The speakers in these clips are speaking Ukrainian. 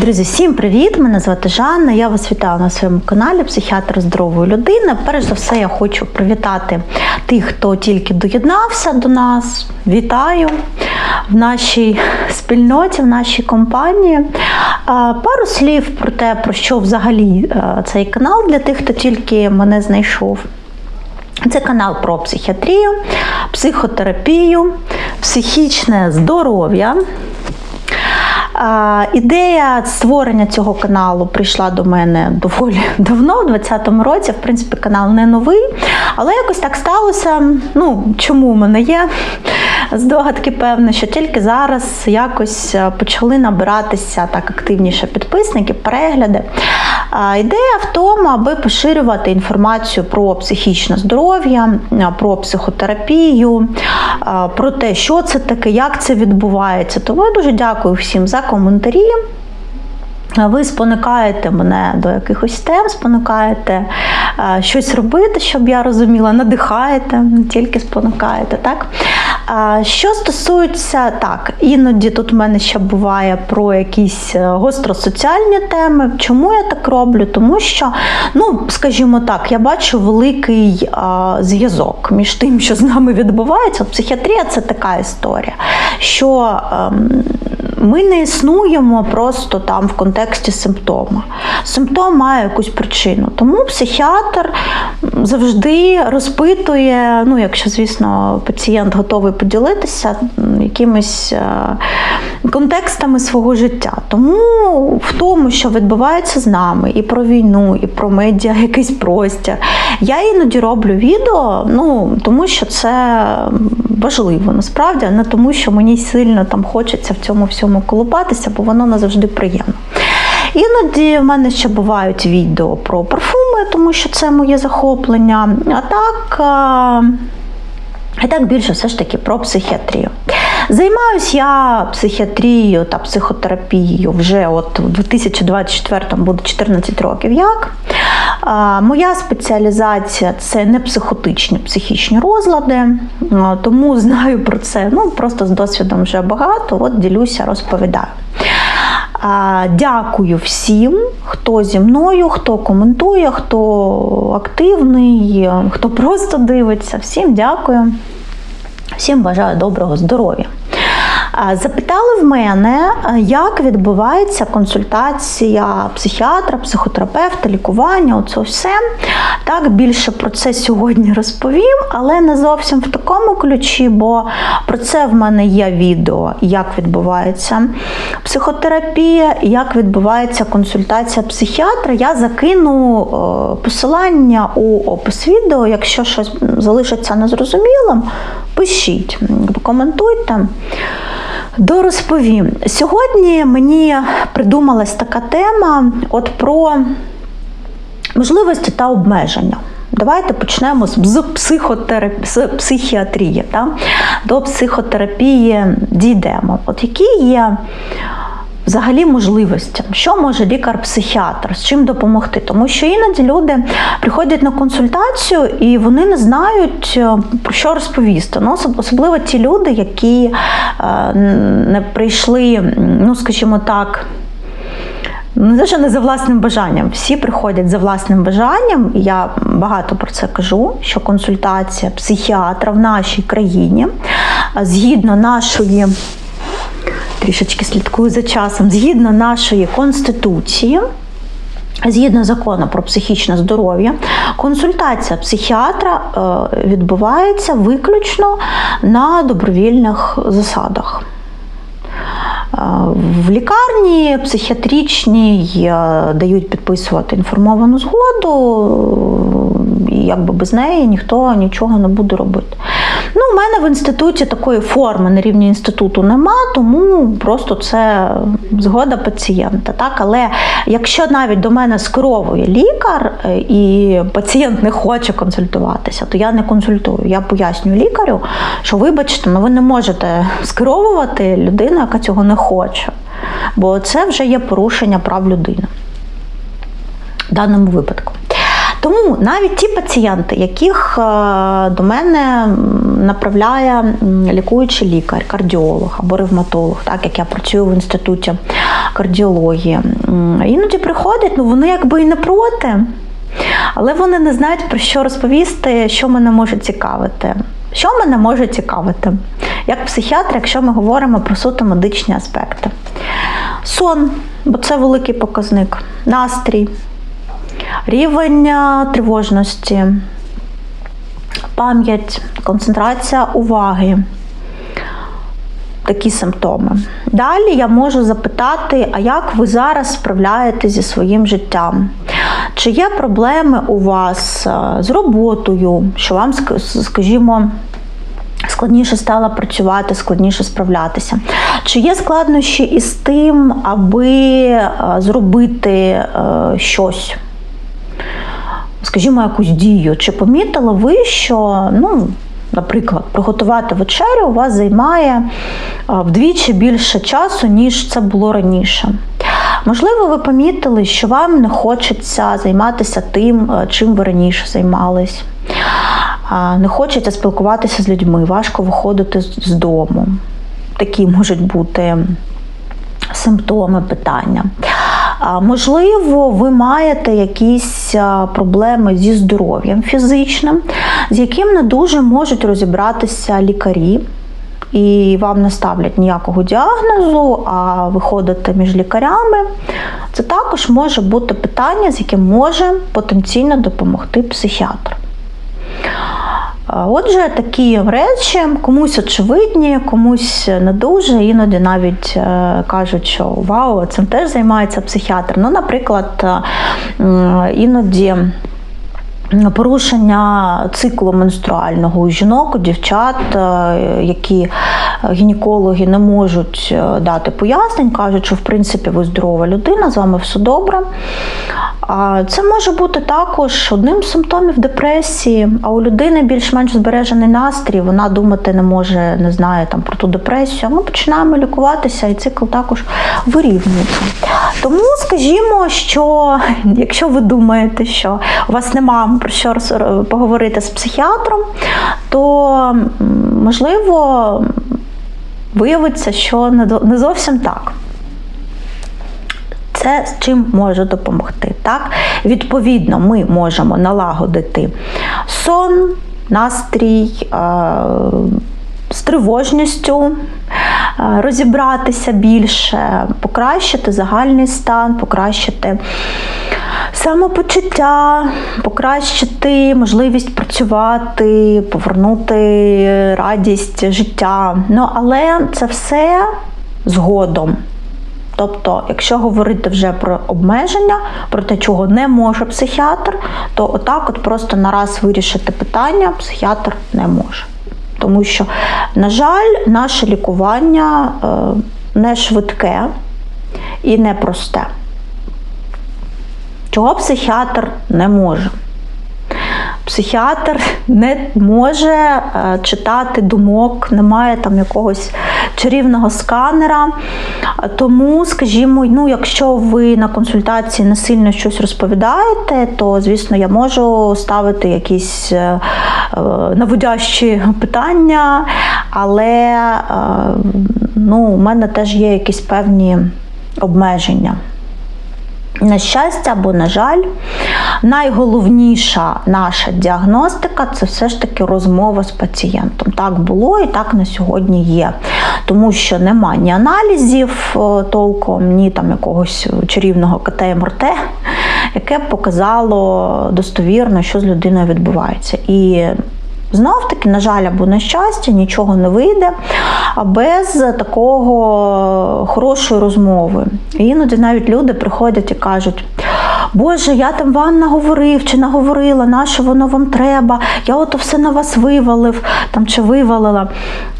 Друзі, всім привіт! Мене звати Жанна. Я вас вітаю на своєму каналі Психіатр здорової людини. Перш за все, я хочу привітати тих, хто тільки доєднався до нас. Вітаю в нашій спільноті, в нашій компанії. Пару слів про те, про що взагалі цей канал для тих, хто тільки мене знайшов. Це канал про психіатрію, психотерапію, психічне здоров'я. Ідея створення цього каналу прийшла до мене доволі давно, у 2020 році. В принципі, канал не новий, але якось так сталося. Ну, чому в мене є здогадки, певне, що тільки зараз якось е, почали набиратися так активніше підписники, перегляди. Ідея в тому, аби поширювати інформацію про психічне здоров'я, про психотерапію, про те, що це таке, як це відбувається. Тому я дуже дякую всім за коментарі. Ви спонукаєте мене до якихось тем, спонукаєте щось робити, щоб я розуміла, надихаєте, не тільки спонукаєте. Так? Що стосується так, іноді тут в мене ще буває про якісь е, гостросоціальні теми. Чому я так роблю? Тому що, ну, скажімо так, я бачу великий зв'язок між тим, що з нами відбувається. Психіатрія це така історія, що. ем, ми не існуємо просто там в контексті симптома. Симптом має якусь причину. Тому психіатр завжди розпитує, ну, якщо, звісно, пацієнт готовий поділитися якимись е, контекстами свого життя. Тому в тому, що відбувається з нами, і про війну, і про медіа, якийсь простір, я іноді роблю відео, ну, тому що це важливо насправді, не тому, що мені сильно там хочеться в цьому всьому колупатися, бо воно не завжди приємно. Іноді в мене ще бувають відео про парфуми, тому що це моє захоплення. А так, а так більше все ж таки про психіатрію. Займаюсь я психіатрією та психотерапією вже от у 2024 буде 14 років як. Моя спеціалізація це не психотичні психічні розлади, тому знаю про це ну, просто з досвідом вже багато, от ділюся, розповідаю. Дякую всім, хто зі мною, хто коментує, хто активний, хто просто дивиться. Всім дякую. Всім бажаю доброго здоров'я. Запитали в мене, як відбувається консультація психіатра, психотерапевта, лікування, оце все. Так, більше про це сьогодні розповім, але не зовсім в такому ключі, бо про це в мене є відео, як відбувається психотерапія, як відбувається консультація психіатра. Я закину посилання у опис відео. Якщо щось залишиться незрозумілим, пишіть, коментуйте. Дорозповім. Сьогодні мені придумалась така тема от про можливості та обмеження. Давайте почнемо з психотерапії, з психіатрії. Та? До психотерапії дійдемо. От які є взагалі можливості, що може лікар-психіатр, з чим допомогти? Тому що іноді люди приходять на консультацію і вони не знають е, про що розповісти. Ну, особливо ті люди, які е, не прийшли, ну скажімо так. Не те, що не за власним бажанням. Всі приходять за власним бажанням, і я багато про це кажу, що консультація психіатра в нашій країні згідно нашої трішечки слідкую за часом, згідно нашої конституції. Згідно закону про психічне здоров'я, консультація психіатра е, відбувається виключно на добровільних засадах. Е, В лікарні психіатричній е, дають підписувати інформовану згоду, і якби без неї ніхто нічого не буде робити. У мене в інституті такої форми на рівні інституту нема, тому просто це згода пацієнта. Так? Але якщо навіть до мене скеровує лікар е, і пацієнт не хоче консультуватися, то я не консультую. Я пояснюю лікарю, що вибачте, ну ви не можете скеровувати людину, яка цього не хоче. Бо це вже є порушення прав людини в даному випадку. Тому навіть ті пацієнти, яких е, до мене направляє лікуючий лікар, кардіолог або ревматолог, так як я працюю в інституті кардіології. Іноді приходять, ну вони якби і не проти, але вони не знають про що розповісти, що мене може цікавити. Що мене може цікавити? Як психіатр, якщо ми говоримо про суто медичні аспекти. Сон, бо це великий показник, настрій, рівень тривожності, пам'ять, концентрація уваги. Такі симптоми. Далі я можу запитати, а як ви зараз справляєтеся зі своїм життям? Чи є проблеми у вас е, з роботою, що вам, скажімо, складніше стало працювати, складніше справлятися? Чи є складнощі із тим, аби е, зробити е, щось? Скажімо, якусь дію. Чи помітили ви, що, ну, наприклад, приготувати вечерю у вас займає вдвічі більше часу, ніж це було раніше? Можливо, ви помітили, що вам не хочеться займатися тим, е, чим ви раніше займались. Не хочеться спілкуватися з людьми, важко виходити з з дому. Такі можуть бути симптоми питання. Можливо, ви маєте якісь проблеми зі здоров'ям фізичним, з яким не дуже можуть розібратися лікарі. І вам не ставлять ніякого діагнозу, а виходите між лікарями. Це також може бути питання, з яким може потенційно допомогти психіатр. Отже, такі речі комусь очевидні, комусь не дуже. Іноді навіть е, кажуть, що вау, цим теж займається психіатр. Ну, наприклад, е, іноді. Порушення циклу менструального у жінок, у дівчат, е, які гінекологи не можуть е, дати пояснень, кажуть, що в принципі ви здорова людина, з вами все добре. Це може бути також одним з симптомів депресії. А у людини більш-менш збережений настрій, вона думати не може, не знає там про ту депресію. Ми починаємо лікуватися, і цикл також вирівнюється. Тому скажімо, що якщо ви думаєте, що у вас нема про що роз- поговорити з психіатром, то можливо виявиться, що не зовсім так. Це з чим може допомогти. Так? Відповідно, ми можемо налагодити сон, настрій, е, з тривожністю, е, розібратися більше, покращити загальний стан, покращити самопочуття, покращити можливість працювати, повернути радість життя. Ну, але це все згодом. Тобто, якщо говорити вже про обмеження, про те, чого не може психіатр, то отак от просто нараз вирішити питання психіатр не може. Тому що, на жаль, наше лікування е, не швидке і не просте. Чого психіатр не може? Психіатр не може е, читати думок, немає там якогось чарівного сканера. Тому, скажімо, ну, якщо ви на консультації не сильно щось розповідаєте, то, звісно, я можу ставити якісь е, е, наводящі питання, але ну, у мене теж є якісь певні обмеження. На щастя або на жаль, найголовніша наша діагностика це все ж таки розмова з пацієнтом. Так було і так на сьогодні є. Тому що нема ні аналізів е, толком, ні там якогось чарівного КТ МРТ, яке б показало достовірно, що з людиною відбувається. І Знов таки, на жаль, або на щастя, нічого не вийде без такого хорошої розмови. Іноді навіть люди приходять і кажуть. Боже, я там вам наговорив чи наговорила, на що воно вам треба, я ото все на вас вивалив там чи вивалила.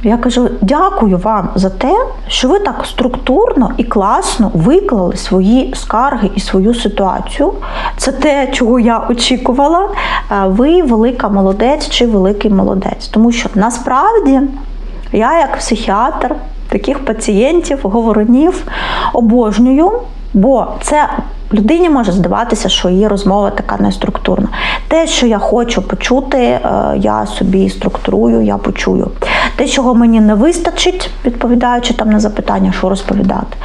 Я кажу, дякую вам за те, що ви так структурно і класно виклали свої скарги і свою ситуацію. Це те, чого я очікувала. Ви велика молодець чи великий молодець. Тому що насправді я, як психіатр, таких пацієнтів, говорунів обожнюю, бо це людині може здаватися, що її розмова така неструктурна. Те, що я хочу почути, е, я собі структурую, я почую. Те, чого мені не вистачить, відповідаючи там на запитання, що розповідати.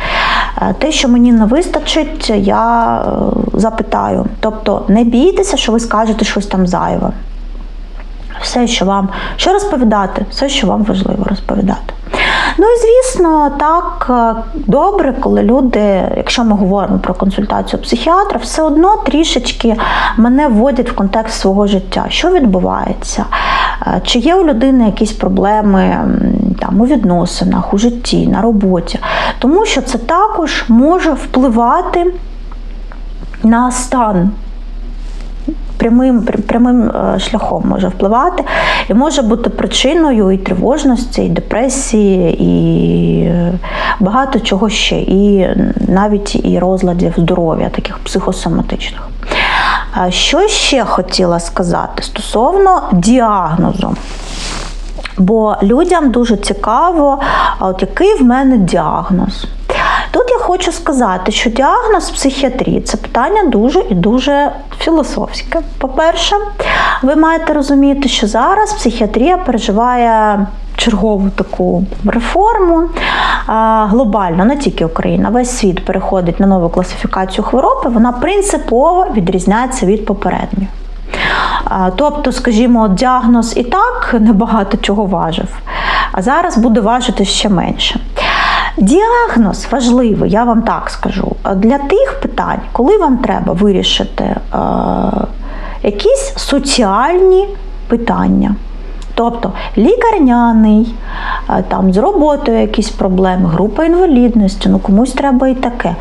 Е, Те, що мені не вистачить, я е, запитаю. Тобто не бійтеся, що ви скажете щось там зайве. Все, що вам що розповідати, все, що вам важливо розповідати. Ну і звісно, так е, добре, коли люди, якщо ми говоримо про консультацію психіатра, все одно трішечки мене вводять в контекст свого життя. Що відбувається? Е, Чи є у людини якісь проблеми там, у відносинах, у житті, на роботі? Тому що це також може впливати на стан прямим, прямим е, шляхом може впливати і може бути причиною і тривожності, і депресії, і е, багато чого ще, і навіть і розладів здоров'я, таких психосоматичних. Що ще хотіла сказати стосовно діагнозу? Бо людям дуже цікаво, от який в мене діагноз. Хочу сказати, що діагноз психіатрії це питання дуже і дуже філософське. По-перше, ви маєте розуміти, що зараз психіатрія переживає чергову таку реформу глобально, не тільки Україна, весь світ переходить на нову класифікацію хвороби, вона принципово відрізняється від попередньої. Тобто, скажімо, діагноз і так небагато чого важив, а зараз буде важити ще менше. Діагноз важливий, я вам так скажу, для тих питань, коли вам треба вирішити е, якісь соціальні питання. Тобто лікарняний, е, там з роботою якісь проблеми, група інвалідності, ну комусь треба і таке.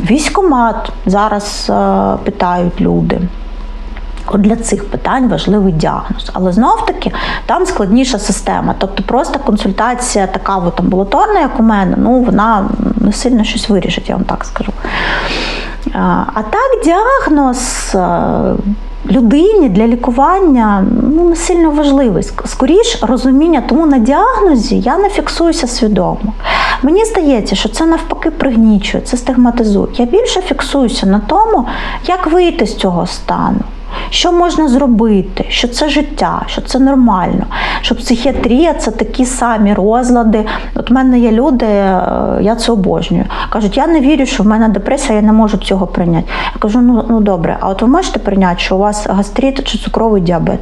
Військомат зараз е, питають люди. От для цих питань важливий діагноз. Але знов таки там складніша система. Тобто просто консультація така от амбулаторна, як у мене, ну вона не сильно щось вирішить, я вам так скажу. А так, діагноз е, людині для лікування ну, не сильно важливий. Ск- Скоріш розуміння, тому на діагнозі я не фіксуюся свідомо. Мені здається, що це навпаки пригнічує, це стигматизує. Я більше фіксуюся на тому, як вийти з цього стану. Що можна зробити, що це життя, що це нормально, що психіатрія це такі самі розлади. От в мене є люди, е, я це обожнюю. Кажуть, я не вірю, що в мене депресія, я не можу цього прийняти. Я кажу, ну, ну добре, а от ви можете прийняти, що у вас гастрит чи цукровий діабет?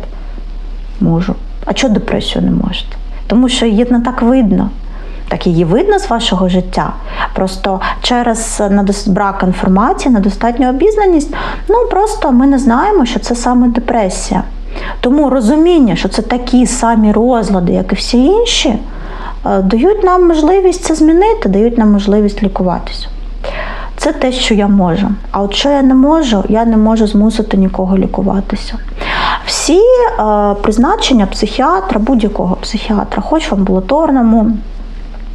Можу. А чого депресію не можете? Тому що її не так видно. Так її видно з вашого життя. Просто через брак інформації, недостатню обізнаність, ну просто ми не знаємо, що це саме депресія. Тому розуміння, що це такі самі розлади, як і всі інші, е, дають нам можливість це змінити, дають нам можливість лікуватися. Це те, що я можу. А от що я не можу, я не можу змусити нікого лікуватися. Всі е, призначення психіатра, будь-якого психіатра, хоч в амбулаторному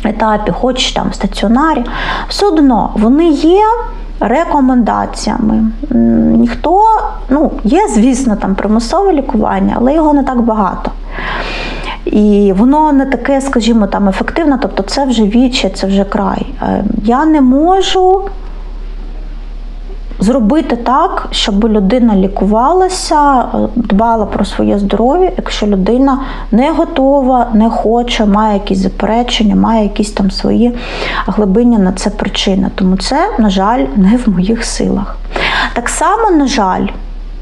етапі, хоч там в стаціонарі, все одно вони є рекомендаціями. Ніхто, ну, є, звісно, там примусове лікування, але його не так багато. І воно не таке, скажімо, там ефективне, тобто це вже віче, це вже край. Е, Я не можу зробити так, щоб людина лікувалася, е, дбала про своє здоров'я, якщо людина не готова, не хоче, має якісь заперечення, має якісь там свої глибинні на це причини. Тому це, на жаль, не в моїх силах. Так само, на жаль,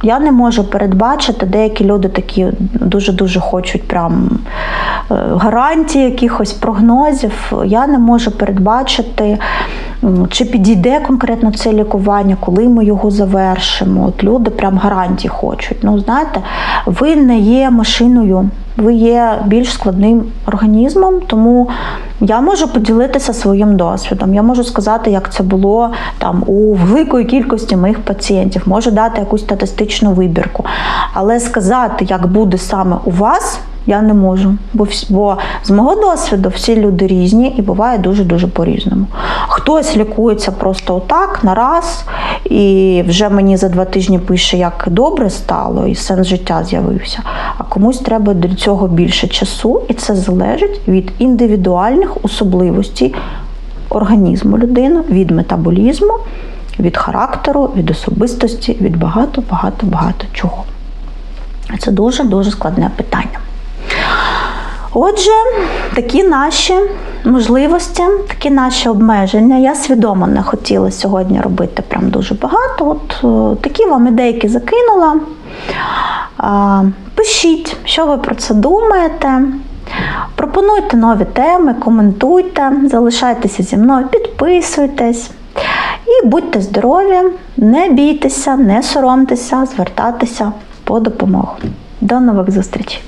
я не можу передбачити, деякі люди такі дуже-дуже хочуть прям е, гарантії, якихось прогнозів. Я не можу передбачити, чи підійде конкретно це лікування, коли ми його завершимо. От люди прям гарантії хочуть. Ну, знаєте, ви не є машиною, ви є більш складним організмом, тому я можу поділитися своїм досвідом. Я можу сказати, як це було там у великої кількості моїх пацієнтів, можу дати якусь статистичну вибірку. Але сказати, як буде саме у вас, я не можу. Бо, бо з мого досвіду всі люди різні і буває дуже-дуже по-різному. Хтось лікується просто отак, на раз, і вже мені за два тижні пише, як добре стало, і сенс життя з'явився. А комусь треба для цього більше часу, і це залежить від індивідуальних особливостей організму людини, від метаболізму, від характеру, від особистості, від багато, багато, багато чого. Це дуже дуже складне питання. Отже, такі наші можливості, такі наші обмеження. Я свідомо не хотіла сьогодні робити прям дуже багато. От е, такі вам ідейки закинула. Пишіть, що ви про це думаєте. Пропонуйте нові теми, коментуйте, залишайтеся зі мною, підписуйтесь. І будьте здорові, не бійтеся, не соромтеся, звертатися по допомогу. До нових зустрічей!